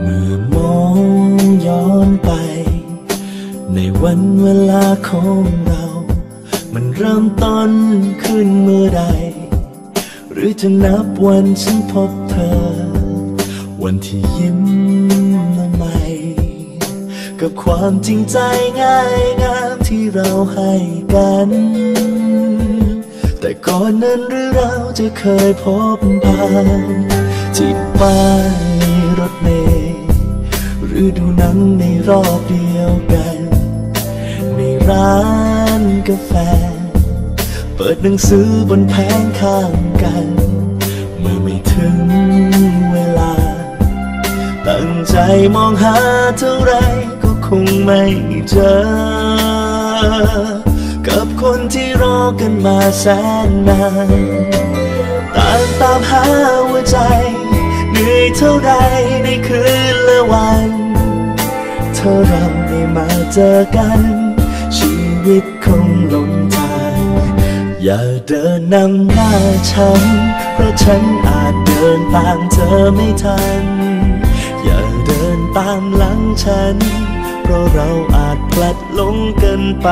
เมื่อมองย้อนไปในวันเวลาของเรา มันเริ่มต้นขึ้นเมื่อใด หรือจะนับวันฉันพบเธอ วันที่ยิ้มละไม กับความจริงใจง่ายงามที่เราให้กัน แต่ก่อนนั้นหรือเราจะเคยพบผ่านที่ป้ายรถเมล์หรือดูหนังในรอบเดียวกัน ในร้านกาแฟ เปิดหนังสือบนแผงข้างกัน เมื่อไม่ถึงเวลา ตั้งใจมองหาเท่าไรก็ งไม่เจอ กับคนที่รอกันมาแสนนานต่างตามหาหัวใจ เหนื่อยเท่าไรในคืนและวัน เธอเราได้มาเจอกัน ชีวิตคงลงทาง อย่าเดินนำหน้าฉัน เพราะฉันอาจเดินตามเธอไม่ทัน อย่าเดินตามหลังฉัน เพราะเราอาจพลัดหลงกันไป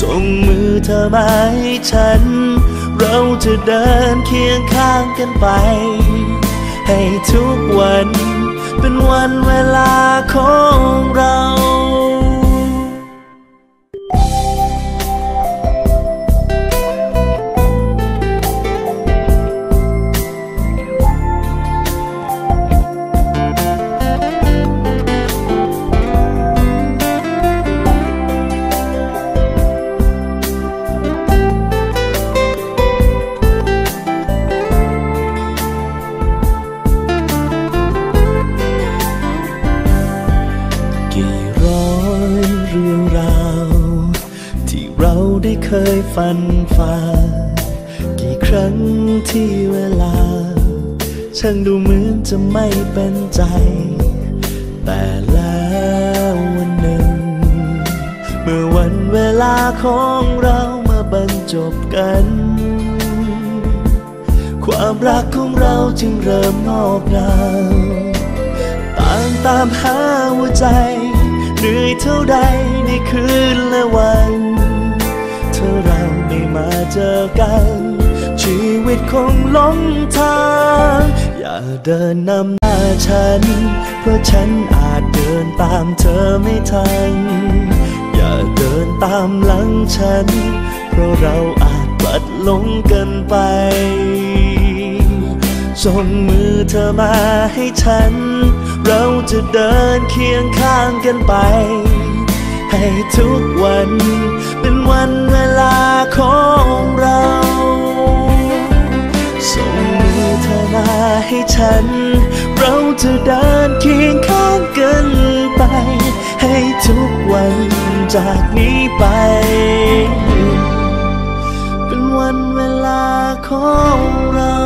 ส่งมือเธอมาให้ฉัน เราจะเดินเคียงข้างกันไป ให้ทุกวันเป็นวันเวลาของเรา ได้เคยฝันฝ่า กี่ครั้งที่เวลา ช่างดูเหมือนจะไม่เป็นใจ แต่แล้ววันหนึ่ง เมื่อวันเวลาของเรามาบรรจบกัน ความรักของเราจึงเริ่มงอกงามต่างตามหาหัวใจ เหนื่อยเท่าใดในคืนและวัน เจอกัน ชีวิตคงหลงทาง อย่าเดินนำหน้าฉัน เพราะฉันอาจเดินตามเธอไม่ทัน อย่าเดินตามหลังฉัน เพราะเราอาจบัดหลงกันไปส่งมือเธอมาให้ฉัน เราจะเดินเคียงข้างกันไป ให้ทุกวัน วันเวลาของเรา ส่งมือเธอมาให้ฉัน เราจะเดินเคียงข้างกันไป ให้ทุกวันจากนี้ไป เป็นวันเวลาของเรา